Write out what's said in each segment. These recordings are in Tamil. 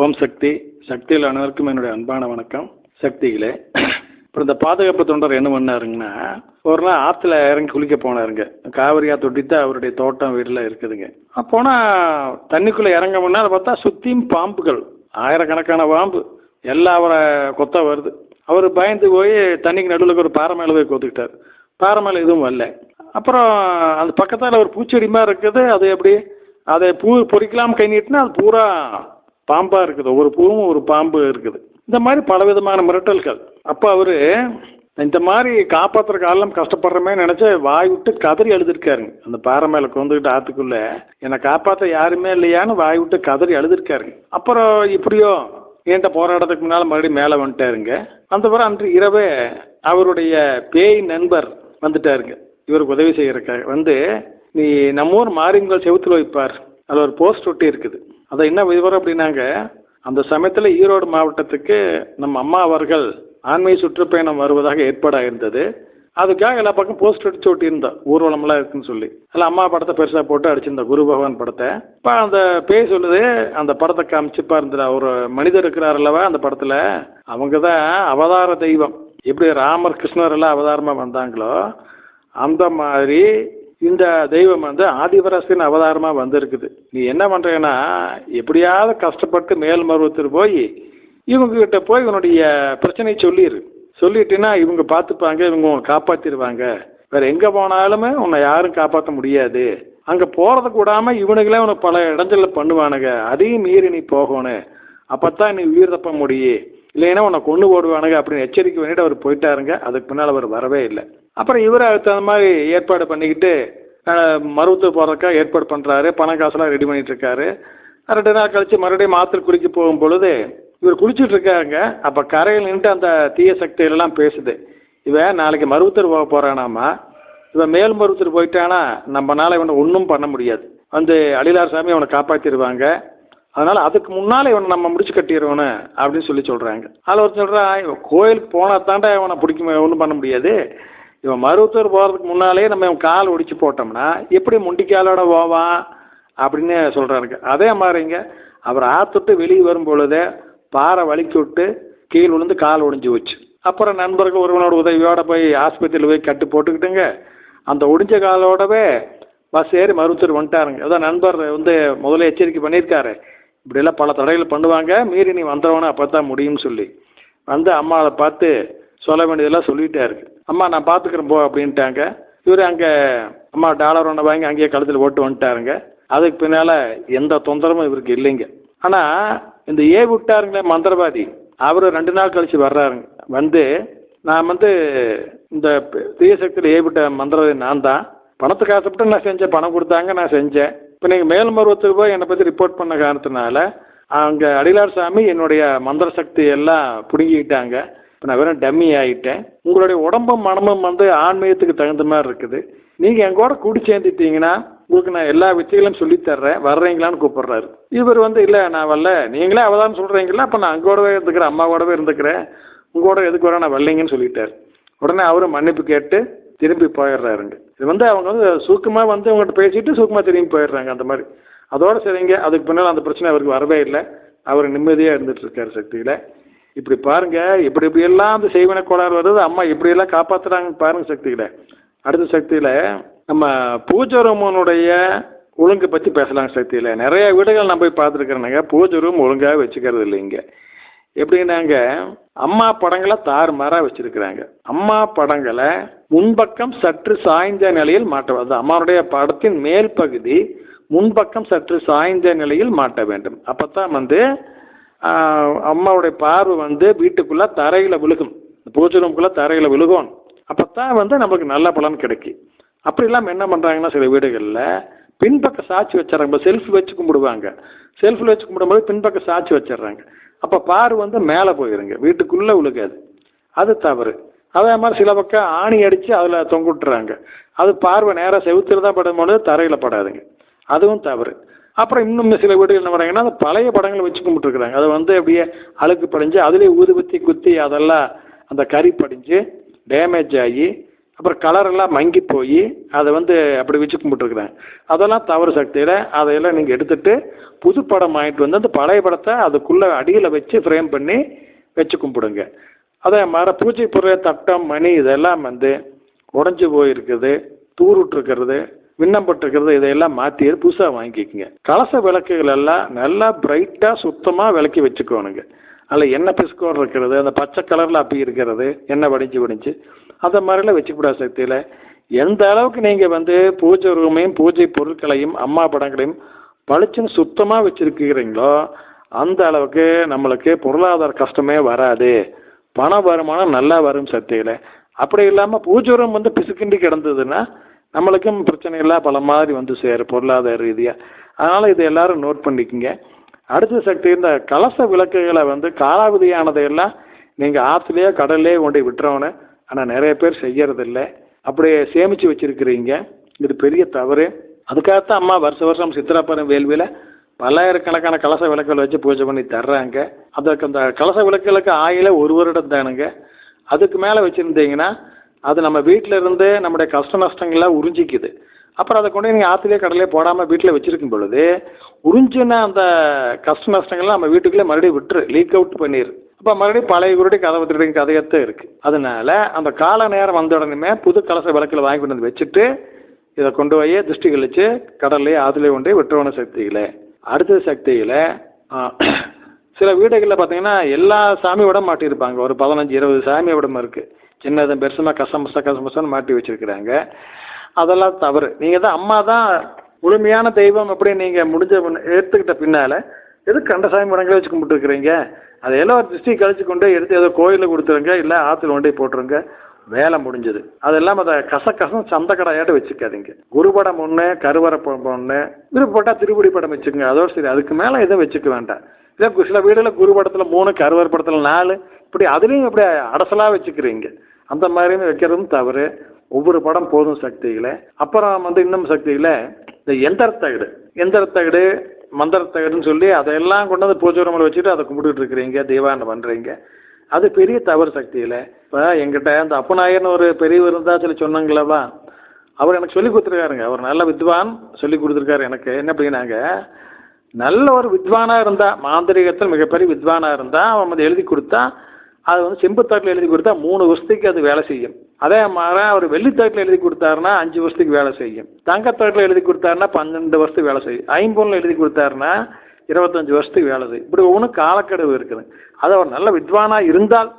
ஓம் சக்தி. சக்தியில் அனைவருக்கும் என்னுடைய அன்பான வணக்கம். சக்திகளே அப்புறம் இந்த பாதுகாப்பு தொண்டர் என்ன பண்ணாருங்கன்னா ஒரு நாள் ஆற்றுல இறங்கி குளிக்க போனாருங்க. காவிரியா தொட்டித்து அவருடைய தோட்டம் வீடுல இருக்குதுங்க. போனா தண்ணிக்குள்ள இறங்க முன்னா அதை பார்த்தா சுத்தியும் பாம்புகள். ஆயிரக்கணக்கான பாம்பு. எல்லாம் அவரை கொத்த வருது. அவர் பயந்து போய் தண்ணிக்கு நடுவில் ஒரு பாறை மேலே போய் கொத்துக்கிட்டார். பாறை மேலே எதுவும் வரல. அப்புறம் அந்த பக்கத்தால் ஒரு பூச்செடி மாதிரி இருக்குது. அது எப்படி? அதை பூ பொறிக்கலாம் கை நீட்டினா அது பூரா பாம்பா இருக்குது. ஒவ்வொரு பூவும் ஒரு பாம்பு இருக்குது. இந்த மாதிரி பல விதமான மிரட்டல்கள். அப்போ அவரு இந்த மாதிரி காப்பாற்றுற காலம் கஷ்டப்படுறமே நினைச்சு வாய் விட்டு கதறி எழுதிருக்காருங்க அந்த பாறை மேல கொண்டுகிட்டு ஆத்துக்குள்ள என்னை காப்பாத்த யாருமே இல்லையான்னு வாய் விட்டு கதறி எழுதிருக்காருங்க அப்புறம் இப்படியோ என்கிட்ட போராட்டத்துக்கு முன்னால மறுபடியும் மேல வந்துட்டாருங்க. அந்த பிறகு அன்று இரவே அவருடைய பேய் நண்பர் வந்துட்டாருங்க. இவருக்கு உதவி செய்யறதுக்காக. வந்து நீ நம்ம ஊர் மாரியங்கள் செவுத்துல வைப்பார். அதுல ஒரு போஸ்ட் ஒட்டி இருக்குது. அதை என்ன விவரம் அப்படின்னாங்க அந்த சமயத்தில் ஈரோடு மாவட்டத்துக்கு நம்ம அம்மா அவர்கள் ஆண்மை சுற்றுப்பயணம் வருவதாக ஏற்பாடாக இருந்தது அதுக்காக எல்லா பக்கம் போஸ்ட் அடிச்சு ஒட்டியிருந்தோம். ஊர்வலம்லாம் இருக்குன்னு சொல்லி. அதில் அம்மா படத்தை பெருசாக போட்டு அடிச்சிருந்த குரு பகவான் படத்தை. இப்போ அந்த பேய் சொல்லுது அந்த படத்தை காமிச்சுப்பா இருந்த ஒரு மனிதர் இருக்கிறார் அல்லவா அந்த படத்தில். அவங்க தான் அவதார தெய்வம். எப்படி ராமர் கிருஷ்ணர் எல்லாம் அவதாரமாக வந்தாங்களோ அந்த மாதிரி இந்த தெய்வம் வந்து ஆதிபராசின் அவதாரமா வந்திருக்குது. நீ என்ன பண்றேன்னா எப்படியாவது கஷ்டப்பட்டு மேல் மருவத்தில் போய் இவங்க கிட்ட போய் உன்னுடைய பிரச்சனையை சொல்லிடு சொல்லிட்டீங்கன்னா இவங்க பார்த்துப்பாங்க இவங்க உன்னை காப்பாத்திடுவாங்க வேற எங்க போனாலுமே உன்னை யாரும் காப்பாற்ற முடியாது. அங்க போறத கூடாம இவனுங்களே உனக்கு பல இடைஞ்சல பண்ணுவானுங்க. அதையும் மீறி நீ போகணும். அப்பத்தான் நீ உயிர் தப்ப முடியும். இல்லைன்னா உன்னை கொண்டு போடுவானுங்க அப்படின்னு எச்சரிக்கை பண்ணிட்டு அவர் போயிட்டாருங்க. அதுக்கு பின்னால் அவர் வரவே இல்லை. அப்புறம் இவர் அதுக்கு தகுந்த மாதிரி ஏற்பாடு பண்ணிக்கிட்டு மருவத்துக்கு போறதுக்காக ஏற்பாடு பண்றாரு பண காசெல்லாம் ரெடி பண்ணிட்டு இருக்காரு ரெண்டு நாள் கழிச்சு மறுபடியும் மாத்திரை குளிக்க போகும் பொழுது இவர் குளிச்சுட்டு இருக்காங்க அப்ப கரையில் நின்று அந்த தீய சக்திகள் எல்லாம் பேசுது. இவன் நாளைக்கு மருவத்தூர் போக போறானாமா? இவன் மேல் மருவத்தூர் போயிட்டானா? நம்மனால இவனை ஒன்றும் பண்ண முடியாது. வந்து அழிலார் சாமி அவனை காப்பாத்திடுவாங்க. அதனால அதுக்கு முன்னால இவனை நம்ம முடிச்சு கட்டிடுவோன்னு அப்படின்னு சொல்லி சொல்றாங்க. அதுல ஒரு சொல்றான் இவன் கோயிலுக்கு போனா தாண்டா இவனை பிடிக்க ஒன்றும் பண்ண முடியாது. இவன் மருத்துவர் போறதுக்கு முன்னாலே நம்ம இவன் கால் ஒடிச்சு போட்டோம்னா எப்படி முண்டிக்காலோட போவான் அப்படின்னு சொல்றாருங்க. அதே மாதிரிங்க அவர் ஆத்துட்டு வெளியே வரும் பொழுதே பாறை வலிக்கி விட்டு கீழ் விழுந்து கால் ஒடிஞ்சு வச்சு அப்புறம் நண்பர்கள் ஒருவனோட உதவியோட போய் ஆஸ்பத்திரியில் போய் கட்டு போட்டுக்கிட்டுங்க. அந்த ஒடிஞ்ச காலோடவே பஸ் ஏறி மருத்துவர் வந்துட்டாருங்க. அதான் நண்பர் வந்து முதல்ல எச்சரிக்கை பண்ணியிருக்காரு. இப்படி எல்லாம் பல தடைகள் பண்ணுவாங்க. மீறி நீ வந்தவன அப்பதான் முடியும்னு சொல்லி. வந்து அம்மாவை பார்த்து சொல்ல வேண்டியதெல்லாம் சொல்லிட்டாரு. அம்மா நான் பாத்துக்கிறேன் போ அப்படின்ட்டாங்க. இவரு அங்க அம்மா டாலர் ஒன்று வாங்கி அங்கேயே கழுத்துல ஓட்டு வந்துட்டாருங்க. அதுக்கு பின்னால எந்த தொந்தரமும் இவருக்கு இல்லைங்க. ஆனா இந்த ஏ விட்டாருங்களே மந்திரவாதி. அவரு ரெண்டு நாள் கழிச்சு வர்றாருங்க. வந்து நான் வந்து இந்த தீய சக்தியில ஏ மந்திரவாதி நான் தான். பணத்துக்கு ஆசைப்பட்டு நான் செஞ்சேன் பணம் கொடுத்தாங்க நான் செஞ்சேன். இப்போ நீங்கள் மேல் மேல்மருவத்துக்கு போய் என்னை பற்றி ரிப்போர்ட் பண்ண காரணத்தினால அங்கே அடிலார் சாமி என்னுடைய மந்திர சக்தி எல்லாம் பிடுங்கிக்கிட்டாங்க. இப்ப நான் வெறும் டம்மி ஆகிட்டேன் உங்களுடைய உடம்பும் மனமும் வந்து ஆன்மீகத்துக்கு தகுந்த மாதிரி இருக்குது. நீங்க என் கூட கூடி சேர்ந்துட்டீங்கன்னா உங்களுக்கு நான் எல்லா விஷயங்களும் சொல்லித்தர்றேன். வர்றீங்களான்னு கூப்பிடுறாரு. இவர் வந்து இல்லை நான் வரல. நீங்களே அவதான் சொல்றீங்களா? அப்ப நான் அங்கோடவே இருந்துக்கிறேன் அம்மா கூடவே இருந்துக்கிறேன். உங்களோட எதுக்கு வர நான் வரலைங்கன்னு சொல்லிட்டாரு. உடனே அவரும் மன்னிப்பு கேட்டு திரும்பி போயிடுறாருங்க. இது வந்து அவங்க வந்து சூக்கமா வந்து அவங்ககிட்ட பேசிட்டு சூக்கமா திரும்பி போயிடுறாங்க அந்த மாதிரி. அதோட சரிங்க. அதுக்கு பின்னால் அந்த பிரச்சனை அவருக்கு வரவே இல்லை. அவர் நிம்மதியா இருந்துட்டு இருக்காரு சக்தியில. இப்படி பாருங்க இப்படி இப்படி எல்லாம் அந்த செய்வன கோளாறு வருது அம்மா இப்படி எல்லாம் காப்பாத்துறாங்க பாருங்க சக்தியில. அடுத்த சக்தியில நம்ம பூஜை ரூமனுடைய ஒழுங்கு பத்தி பேசலாம் சக்தியில. நிறைய வீடுகள் நான் போய் பார்த்துருக்கிறேனாங்க. பூஜை ரூம் ஒழுங்காக வச்சுக்கிறது இல்லைங்க எப்படின்னாங்க அம்மா படங்களை தாறுமாறா வச்சிருக்கிறாங்க. அம்மா படங்களை முன்பக்கம் சற்று சாய்ந்த நிலையில் மாட்ட அது அம்மாவுடைய படத்தின் மேல் பகுதி முன்பக்கம் சற்று சாய்ந்த நிலையில் மாட்ட வேண்டும். அப்பத்தான் வந்து அம்மாவுடைய பார்வை வந்து வீட்டுக்குள்ள தரையில விழுகும். பூஜை ரூமுக்குள்ள தரையில விழுகும். அப்பத்தான் வந்து நமக்கு நல்ல பலன் கிடைக்கும். அப்படி இல்லாம என்ன பண்றாங்கன்னா சில வீடுகள்ல பின்பக்க சாட்சி வச்சிடறாங்க. செல்ஃப் வச்சு கும்பிடுவாங்க. செல்ஃபில் வச்சு கும்பிடும்போது பின்பக்க சாட்சி வச்சிடுறாங்க. அப்போ பார் வந்து மேலே போயிருங்க. வீட்டுக்குள்ளே விழுகாது. அது தவறு. அதே மாதிரி சில பக்கம் ஆணி அடித்து அதில் தொங்க விட்டுறாங்க அது பார்வை நேராக செவுத்தில் தான் படும்போது தரையில் படாதுங்க. அதுவும் தவறு. அப்புறம் இன்னும் சில வீடுகள் என்ன பண்ணுறாங்கன்னா அந்த பழைய படங்களை வச்சு கும்பிட்டுருக்குறாங்க. அதை வந்து அப்படியே அழுக்கு படிஞ்சு அதுலயே ஊதுபத்தி குத்தி அதெல்லாம் அந்த கறி படிஞ்சு டேமேஜ் ஆகி அப்புறம் கலரெல்லாம் மங்கி போய் அதை வந்து அப்படி வச்சு கும்பிட்டுருக்குறேன் அதெல்லாம் தவறு சக்தியில் அதையெல்லாம் நீங்கள் எடுத்துட்டு புது படம் வாங்கிட்டு வந்து அந்த பழைய படத்தை அதுக்குள்ளே அடியில் வச்சு ஃப்ரேம் பண்ணி வச்சு கும்பிடுங்க. அதே மாதிரி பூஜை பொருள் தட்டம் மணி இதெல்லாம் வந்து உடஞ்சி போயிருக்குது தூருட்டு விண்ணப்பட்டிருக்கிறது இதையெல்லாம் மாற்றி புதுசாக வாங்கிக்கோங்க. கலச விளக்குகள் எல்லாம் நல்லா பிரைட்டாக சுத்தமாக விளக்கி வச்சுக்கோணுங்க. அதில் என்ன பிஸ்கோர் இருக்கிறது அந்த பச்சை கலரில் அப்படி இருக்கிறது என்ன வடிஞ்சு வடிஞ்சு அந்த மாதிரிலாம் வச்சுக்கூடாது சக்தியில. எந்த அளவுக்கு நீங்கள் வந்து பூஜை ரூமையும் பூஜை பொருட்களையும் அம்மா படங்களையும் பளிச்சுன்னு சுத்தமாக வச்சிருக்கிறீங்களோ அந்த அளவுக்கு நம்மளுக்கு பொருளாதார கஷ்டமே வராது. பண வருமானம் நல்லா வரும் சக்தியில. அப்படி இல்லாமல் பூஜை ரூம் வந்து பிசுக்கிண்டி கிடந்ததுன்னா நம்மளுக்கும் பிரச்சனை இல்லை பல மாதிரி வந்து சேரும் பொருளாதார ரீதியாக அதனால் இதை எல்லாரும் நோட் பண்ணிக்கோங்க. அடுத்த சக்தி இந்த கலச விளக்குகளை வந்து காலாவதியானதையெல்லாம் நீங்கள் ஆற்றுலையோ கடல்லையோ கொண்டு விட்டுறவனு ஆனால் நிறைய பேர் செய்யறதில்லை. அப்படியே சேமிச்சு வச்சிருக்கிறீங்க. இது பெரிய தவறு. அதுக்காகத்தான் அம்மா வருஷ வருஷம் சித்திராப்பரம் வேள்வியில் பல்லாயிரக்கணக்கான கலச விளக்குகள் வச்சு பூஜை பண்ணி தர்றாங்க. அதுக்கு அந்த கலச விளக்குகளுக்கு ஆயில ஒரு வருடம் தானுங்க. அதுக்கு மேலே வச்சுருந்தீங்கன்னா அது நம்ம வீட்டில இருந்து நம்முடைய கஷ்ட நஷ்டங்கள்லாம் உறிஞ்சிக்குது. அப்புறம் அதை கொண்டு நீங்க ஆத்துலயே கடலே போடாம வீட்டில் வச்சிருக்கும் பொழுது உறிஞ்சின அந்த கஷ்ட நஷ்டங்கள்லாம் நம்ம வீட்டுக்குள்ளே மறுபடியும் விட்டுரு லீக் அவுட் பண்ணிரு. அப்போ மறுபடியும் பழைய குருடி கதவை திருடி கதையத்தான் இருக்கு. அதனால அந்த கால நேரம் வந்த உடனே புது கலச விளக்கில் வாங்கி கொண்டு வந்து வச்சுட்டு இதை கொண்டு போய் திருஷ்டி கழிச்சு கடல்லையே ஆத்துலயே கொண்டு போய் விட்டுருவன சக்தியில. அடுத்த சக்தியில சில வீடுகளில் பார்த்தீங்கன்னா எல்லா சாமி விட மாட்டியிருப்பாங்க. ஒரு பதினஞ்சு இருபது சாமி சின்னதும் இருக்கு சின்னது பெருசுமா கசமசா கசமசான்னு மாட்டி வச்சிருக்கிறாங்க. அதெல்லாம் தவறு. நீங்க தான் அம்மா தான் முழுமையான தெய்வம் அப்படி நீங்க முடிஞ்ச எடுத்துக்கிட்ட பின்னால எதுக்கு கண்டசாமி மரங்களே படங்களை வச்சு கும்பிட்டு இருக்கிறீங்க அதையெல்லாம் ஒரு திருஷ்டி கழிச்சு கொண்டு எடுத்து ஏதோ கோயிலில் கொடுத்துருங்க இல்லை ஆற்றுல கொண்டே போட்டுருங்க வேலை முடிஞ்சது. அதெல்லாம் அதை கச கசம் சந்த கடையாட்ட வச்சுக்காதீங்க. குருபடம் ஒன்று கருவறை படம் ஒண்ணு விருப்பப்பட்டா திருப்படி படம் வச்சுக்கோங்க. அதோட சரி அதுக்கு மேலே எதுவும் வச்சுக்க வேண்டாம். இல்லை சில வீடுகளில் குருபடத்தில் மூணு கருவறை படத்தில் நாலு இப்படி அதுலேயும் இப்படி அடசலாக வச்சுக்கிறீங்க. அந்த மாதிரி வைக்கிறதும் தவறு. ஒவ்வொரு படம் போதும் சக்திகளை அப்புறம் வந்து இன்னும் சக்திகளை இந்த எந்திர தகடு. எந்திர தகடு மந்திர தகடுன்னு சொல்லி அதையெல்லாம் கொண்டு வந்து பூஜை வச்சுட்டு அதை கும்பிட்டுட்டு இருக்கிறீங்க தீபாவளி பண்றீங்க. அது பெரிய தவறு சக்தியில. இப்போ எங்கிட்ட அந்த அப்பநாயர்னு ஒரு பெரியவர் இருந்தா சொல்லி சொன்னாங்களவா அவர் எனக்கு சொல்லி கொடுத்துருக்காருங்க. அவர் நல்ல வித்வான் சொல்லி கொடுத்துருக்காரு எனக்கு. என்ன அப்படின்னாங்க நல்ல ஒரு வித்வானா இருந்தா மாந்திரிகத்தில் மிகப்பெரிய வித்வானா இருந்தா அவன் வந்து எழுதி கொடுத்தா அது வந்து செம்புத்தாட்டில் எழுதி கொடுத்தா மூணு வருஷத்துக்கு அது வேலை செய்யும். அதே மாதிரி அவர் வெள்ளித்தாட்டில் எழுதி கொடுத்தாருன்னா அஞ்சு வருஷத்துக்கு வேலை செய்யும். தங்கத்தாட்டில் எழுதி கொடுத்தாருன்னா பன்னெண்டு வருஷத்துக்கு வேலை செய்யும். ஐம்பொன்ல எழுதி கொடுத்தாருன்னா இருபத்தஞ்சு வருஷத்துக்கு வேலை செய்யும். இப்படி ஒவ்வொன்றும் காலக்கெடுவு இருக்குது. அது அவர் நல்ல வித்வானா இருந்தால்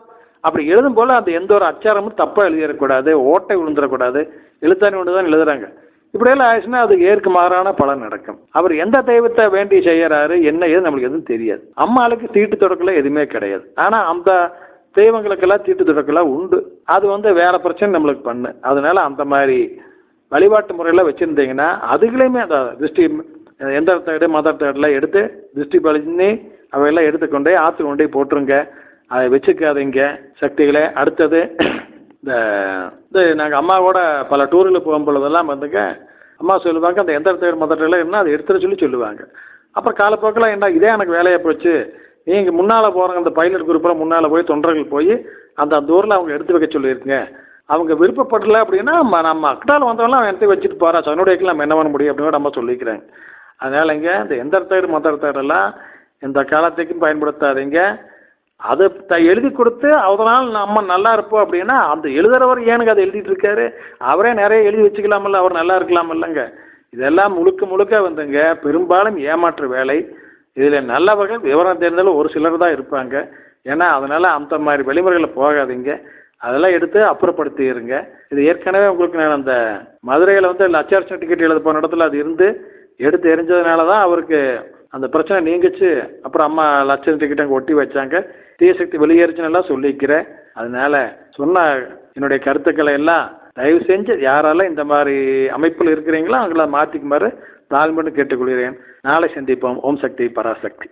அப்படி எழுதும் போல அந்த எந்த ஒரு அச்சாரமும் தப்பா எழுதிடக்கூடாது ஓட்டை விழுந்துடக்கூடாது எழுத்தாணி ஒன்று தான் எழுதுறாங்க. இப்படியெல்லாம் ஆயிடுச்சுன்னா அது ஏற்கு மாறான பலன் நடக்கும். அவர் எந்த தெய்வத்தை வேண்டி செய்யறாரு என்ன ஏது நம்மளுக்கு எதுவும் தெரியாது. அம்மாளுக்கு தீட்டு தொடக்கல எதுவுமே கிடையாது. ஆனா அந்த தெய்வங்களுக்கெல்லாம் தீட்டு திட்டக்கெல்லாம் உண்டு. அது வந்து வேற பிரச்சனை நம்மளுக்கு பண்ணு. அதனால அந்த மாதிரி வழிபாட்டு முறையெல்லாம் வச்சிருந்தீங்கன்னா அதுகளையுமே அந்த திருஷ்டி எந்த தேடு மத தேடெல்லாம் எடுத்து திருஷ்டி பழிஞ்சு அவையெல்லாம் எடுத்துக்கொண்டே ஆற்று கொண்டே போட்டுருங்க. அதை வச்சுக்காதீங்க. சக்திகளை அடுத்தது இந்த இது நாங்கள் அம்மாவோட பல டூரில் போகும் பொழுதெல்லாம் வந்துங்க அம்மா சொல்லுவாங்க அந்த எந்த தேடு மத தகடுலாம் என்ன அதை எடுத்துட சொல்லி சொல்லுவாங்க. அப்புறம் காலப்போக்கில் என்ன இதே எனக்கு வேலையை போச்சு. நீங்க முன்னால போறவங்க அந்த பைலட் குரூப்ல முன்னால போய் தொண்டர்கள் போய் அந்த அந்த அவங்க எடுத்து வைக்க சொல்லியிருக்குங்க. அவங்க விருப்பப்படல அப்படின்னா நம்ம அக்டால் அக்கடால வந்தவங்க அவன் எடுத்து வச்சுட்டு போறா சனுடைக்கு நம்ம என்ன பண்ண முடியும் அப்படின்னு நம்ம சொல்லிக்கிறேன் அதனால இங்க இந்த எந்த தயிர் மத தயிரெல்லாம் இந்த காலத்துக்கும் பயன்படுத்தாதீங்க. அதை த- எழுதி கொடுத்து அதனால் நம்ம நல்லா இருப்போம் அப்படின்னா அந்த எழுதுறவர் ஏனுங்க அதை எழுதிட்டு இருக்காரு? அவரே நிறைய எழுதி வச்சுக்கலாமல்ல அவர் நல்லா இருக்கலாமில்லங்க. இதெல்லாம் முழுக்க முழுக்க வந்துங்க பெரும்பாலும் ஏமாற்று வேலை. இதுல நல்லவர்கள் விவரம் தெரிந்தாலும் ஒரு சிலர் தான் இருப்பாங்க. ஏன்னா அதனால் அந்த மாதிரி வழிமுறைகளை போகாதீங்க. அதெல்லாம் எடுத்து அப்புறப்படுத்திடுங்க இது ஏற்கனவே உங்களுக்கு நான் அந்த மதுரையில் வந்து லட்சார் டிக்கெட் எழுத போன இடத்துல அது இருந்து எடுத்து எரிஞ்சதுனால தான் அவருக்கு அந்த பிரச்சனை நீங்கிச்சு. அப்புறம் அம்மா லட்சம் டிக்கெட் அங்கே ஒட்டி வச்சாங்க. தீயசக்தி வெளியேறிச்சுன்னு எல்லாம் சொல்லிக்கிறேன். அதனால சொன்ன என்னுடைய கருத்துக்களை எல்லாம் தயவு செஞ்சு யாரால இந்த மாதிரி அமைப்பில் இருக்கிறீங்களோ அவங்கள மாற்றிக்குமாறு மாத்திக்குமாறு தாழ்மைன்னு கேட்டுக்கொள்கிறேன். நாளை சந்திப்போம். ஓம் சக்தி பராசக்தி.